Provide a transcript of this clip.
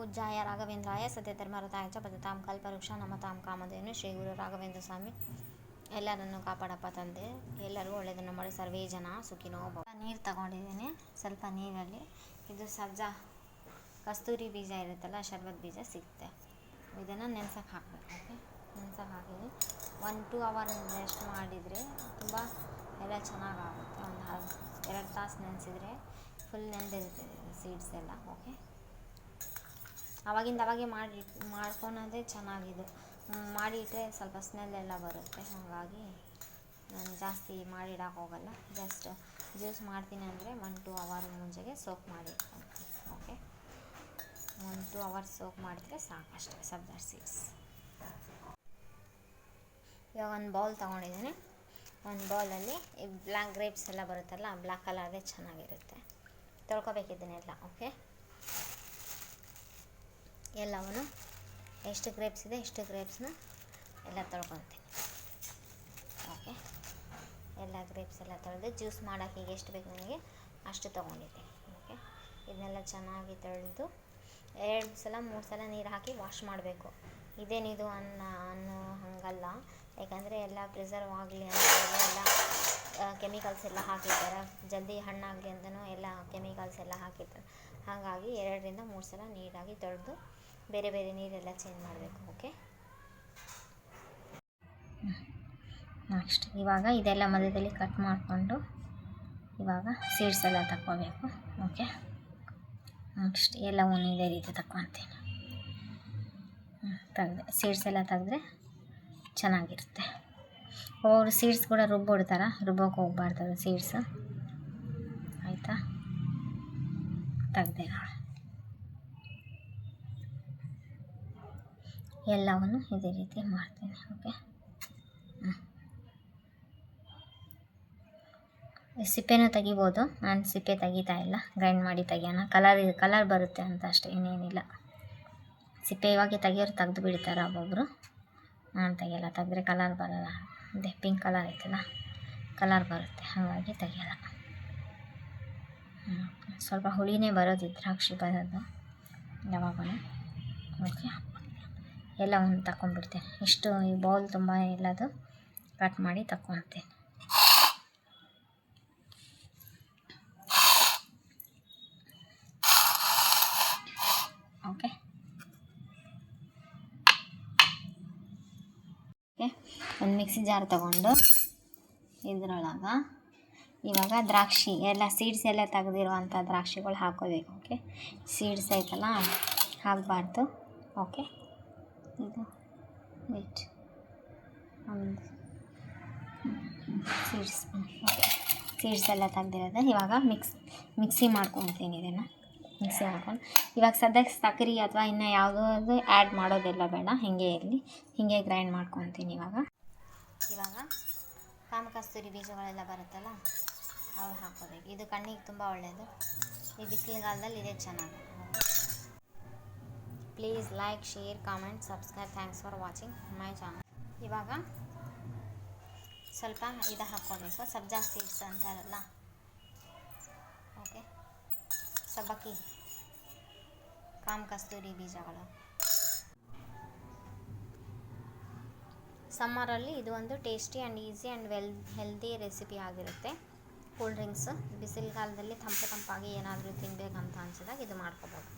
ಪೂಜ್ಯಾಯ ರಾಘವೇಂದ್ರಾಯ ಸತ್ಯಧರ್ಮರತಾಯ ಚ ಭಜತಾಂ ಕಲ್ಪವೃಕ್ಷ ನಮತಾಂ ಕಾಮಧೇನು ಶ್ರೀ ಗುರು ರಾಘವೇಂದ್ರ ಸ್ವಾಮಿ. ಎಲ್ಲರನ್ನು ಕಾಪಾಡಪ್ಪ ತಂದೆ. ಎಲ್ಲರೂ ಒಳ್ಳೆಯದನ್ನು ಮಾಡಿ ಸರ್ವೇ ಜನ ಸುಖಿನೋ ನೀರು ತಗೊಂಡಿದ್ದೀನಿ. ಸ್ವಲ್ಪ ನೀರಲ್ಲಿ. ಇದು ಸಬ್ಜಾ ಕಸ್ತೂರಿ ಬೀಜ ಇರುತ್ತಲ್ಲ, ಶರ್ಬತ್ ಬೀಜ ಸಿಗುತ್ತೆ. ಇದನ್ನು ನೆನ್ಸಕ್ಕೆ ಹಾಕಬೇಕು. ಓಕೆ? ನೆನ್ಸಕ್ಕೆ ಹಾಕಿದ್ವಿ ಒನ್ ಟೂ ಅವರ್ ರೆಸ್ಟ್ ಮಾಡಿದರೆ ತುಂಬ ಎಲ್ಲ ಚೆನ್ನಾಗಾಗುತ್ತೆ. ಒಂದು ಎರಡು ತಾಸು ನೆನೆಸಿದ್ರೆ ಫುಲ್ ನೆನೆದಿರುತ್ತೆ ಸೀಡ್ಸ್ ಎಲ್ಲ. ಓಕೆ? ಅವಾಗಿಂದ ಅವಾಗೆ ಮಾಡಿ ಮಾಡ್ಕೊಳೋದೇ ಚೆನ್ನಾಗಿದೆ. ಮಾಡಿ ಇಟ್ಟರೆ ಸ್ವಲ್ಪ ಸ್ಮೆಲ್ ಎಲ್ಲ ಬರುತ್ತೆ. ಹಾಗಾಗಿ ನಾನು ಜಾಸ್ತಿ ಮಾಡಿಡಕ್ಕೆ ಹೋಗಲ್ಲ. ಜಸ್ಟ್ ಜ್ಯೂಸ್ ಮಾಡ್ತೀನಿ ಅಂದರೆ ಒನ್ ಟು ಅವರ್ ಮುಂಚೆಗೆ ಸೋಕ್ ಮಾಡಿ okay one two hour soak ಮಾಡಿದ್ರೆ ಸಾಕಷ್ಟೇ ಸಬ್ಜಾ ಸೀಡ್ಸ್ ಇವಾಗ ಒಂದು ಬೌಲ್ ತೊಗೊಂಡಿದ್ದೀನಿ. ಒಂದು ಬೌಲಲ್ಲಿ ಈ ಬ್ಲ್ಯಾಕ್ ಗ್ರೇಪ್ಸ್ ಎಲ್ಲ ಬರುತ್ತಲ್ಲ ಬ್ಲ್ಯಾಕ್ ಕಲರ್ದೇ ಚೆನ್ನಾಗಿರುತ್ತೆ. ತೊಳ್ಕೊಬೇಕಿದ್ದನ್ನೆಲ್ಲ ಓಕೆ ಎಲ್ಲವನ್ನು ಎಷ್ಟು ಗ್ರೇಪ್ಸ್ ಇದೆ ಎಷ್ಟು ಗ್ರೇಪ್ಸ್ನ ಎಲ್ಲ ತೊಳ್ಕೊತೀನಿ. ಓಕೆ ಎಲ್ಲ ಗ್ರೇಪ್ಸ್ ಎಲ್ಲ ತೊಳೆದು ಜ್ಯೂಸ್ ಮಾಡೋಕೆ ಈಗ ಎಷ್ಟು ಬೇಕು ನನಗೆ ಅಷ್ಟು ತೊಗೊಂಡಿದ್ದೀನಿ. ಓಕೆ ಇದನ್ನೆಲ್ಲ ಚೆನ್ನಾಗಿ ತೊಳೆದು ಎರಡು ಸಲ, ಮೂರು ಸಲ ನೀರು ಹಾಕಿ ವಾಶ್ ಮಾಡಬೇಕು. ಇದೇನಿದು ಅನ್ನ ಅನ್ನೋ ಹಾಗಲ್ಲ. ಯಾಕಂದರೆ ಎಲ್ಲ ಪ್ರಿಸರ್ವ್ ಆಗಲಿ ಅಂತ ಎಲ್ಲ ಕೆಮಿಕಲ್ಸ್ ಎಲ್ಲ ಹಾಕಿರ್ತಾರೆ. ಜಲ್ದಿ ಹಣ್ಣಾಗಲಿ ಅಂತಲೂ ಎಲ್ಲ ಕೆಮಿಕಲ್ಸ್ ಎಲ್ಲ ಹಾಕಿರ್ತಾರೆ. ಹಾಗಾಗಿ ಎರಡರಿಂದ ಮೂರು ಸಲ ನೀರಾಗಿ ತೊಳೆದು ಬೇರೆ ಬೇರೆ ನೀರೆಲ್ಲ ಚೇಂಜ್ ಮಾಡಬೇಕು ಓಕೆ ನೆಕ್ಸ್ಟ್ ಇವಾಗ ಇದೆಲ್ಲ ಮಧ್ಯದಲ್ಲಿ ಕಟ್ ಮಾಡಿಕೊಂಡು ಇವಾಗ ಸೀಡ್ಸ್ ಎಲ್ಲ ತಗೋಬೇಕು ಓಕೆ ನೆಕ್ಸ್ಟ್ ಎಲ್ಲವನ್ನು ಇದೇ ರೀತಿ ತಗೊತೀನಿ ತೆಗೆದೆ ಸೀಡ್ಸ್ ಎಲ್ಲ ತೆಗೆದ್ರೆ ಚೆನ್ನಾಗಿರುತ್ತೆ. ಅವರು ಸೀಡ್ಸ್ ಕೂಡ ರುಬ್ಬಿಡ್ತಾರೆ? ರುಬ್ಬೋಕೆ ಹೋಗ್ಬಾರ್ದು ಸೀಡ್ಸ್ ಆಯಿತಾ? ತೆಗ್ದೆ ನೋಡಿ ಎಲ್ಲವನ್ನು ಇದೇ ರೀತಿ ಮಾಡ್ತೀನಿ ಓಕೆ ಸಿಪ್ಪೆನೂ ತೆಗಿಬೋದು. ನಾನು ಸಿಪ್ಪೆ ತೆಗಿತಾ ಇಲ್ಲ. ಗ್ರೈಂಡ್ ಮಾಡಿ ತೆಗಿಯೋಣ. ಕಲರ್ ಕಲರ್ ಬರುತ್ತೆ ಅಂತ ಅಷ್ಟೇ, ಇನ್ನೇನಿಲ್ಲ. ಸಿಪ್ಪೆ ಇವಾಗ ತೆಗಿಯೋರು ತೆಗೆದು ಬಿಡ್ತಾರೆ ಒಬ್ಬೊಬ್ಬರು ನಾನು ತೆಗಿಯಲ್ಲ, ತೆಗೆದ್ರೆ ಕಲರ್ ಬರಲ್ಲ. ಅದೇ ಪಿಂಕ್ ಕಲರ್ ಐತಲ್ಲ ಕಲರ್ ಬರುತ್ತೆ. ಹಾಗಾಗಿ ತೆಗಿಯಲ್ಲ. ಸ್ವಲ್ಪ ಹುಳಿನೇ ಬರೋದು ದ್ರಾಕ್ಷಿ ಬರೋದು ಯಾವಾಗೂ ಓಕೆ ಎಲ್ಲವನ್ನು ತಗೊಂಡ್ಬಿಡ್ತೇನೆ ಇಷ್ಟು ಈ ಬೌಲ್ ತುಂಬ ಎಲ್ಲದು ಕಟ್ ಮಾಡಿ ತಗೊಳ್ತೇನೆ ಓಕೆ ಓಕೆ ಒಂದು ಮಿಕ್ಸಿ ಜಾರ್ ತಗೊಂಡು ಇದ್ರೊಳಗೆ ಇವಾಗ ದ್ರಾಕ್ಷಿ ಎಲ್ಲ ಸೀಡ್ಸ್ ಎಲ್ಲ ತೆಗೆದಿರುವಂಥ ದ್ರಾಕ್ಷಿಗಳು ಹಾಕೋಬೇಕು. ಓಕೆ ಸೀಡ್ಸ್ ಐತಲ್ಲ, ಹಾಕಬಾರ್ದು. ಓಕೆ ಇದು ವೆಯ್ಟ್ ಒಂದು ಸೀಡ್ಸ್ ಸೀಡ್ಸ್ ಎಲ್ಲ ತೆಗ್ದಿರೋದು. ಇವಾಗ ಮಿಕ್ಸ್ ಮಿಕ್ಸಿ ಮಾಡ್ಕೊತೀನಿ ಇದನ್ನು ಮಿಕ್ಸಿ ಮಾಡ್ಕೊಂಡು. ಇವಾಗ ಸದ್ಯಕ್ಕೆ ಸಕ್ಕರೆ ಅಥವಾ ಇನ್ನು ಯಾವುದಾದ್ರು ಆ್ಯಡ್ ಮಾಡೋದೆಲ್ಲ ಬೇಡ. ಹಿಂಗೆ ಇರಲಿ. ಹಿಂಗೆ ಗ್ರೈಂಡ್ ಮಾಡ್ಕೊತೀನಿ ಇವಾಗ. ಇವಾಗ ಕಾಮಕಸ್ತೂರಿ ಬೀಜಗಳೆಲ್ಲ ಬರುತ್ತಲ್ಲ, ಅವು ಹಾಕೋಬೇಕು. ಇದು ಕಣ್ಣಿಗೆ ತುಂಬ ಒಳ್ಳೆಯದು ಈ ಬಿಸಿಲುಗಾಲದಲ್ಲಿ ಇದೇ ಚೆನ್ನಾಗಿ. Please like share comment subscribe thanks for watching my channel ಇವಾಗ ಸ್ವಲ್ಪ ಇದು ಹಾಕ್ಕೋಬೇಕು ಸಬ್ಜಾ ಸೀಡ್ಸ್ ಅಂತಾರಲ್ಲ ಓಕೆ ಸಬ್ಬಕ್ಕಿ ಕಾಮ್ ಕಸ್ತೂರಿ ಬೀಜಗಳು. ಸಮ್ಮರಲ್ಲಿ ಇದು ಒಂದು tasty and easy and well healthy recipe ಆಗಿರುತ್ತೆ. ಕೂಲ್ ಡ್ರಿಂಕ್ಸ್ ಬಿಸಿಲುಗಾಲದಲ್ಲಿ ತಂಪು ತಂಪಾಗಿ ಏನಾದರೂ ತಿನ್ನಬೇಕಂತ ಅನ್ಸಿದಾಗ ಇದು ಮಾಡ್ಕೋಬೋದು.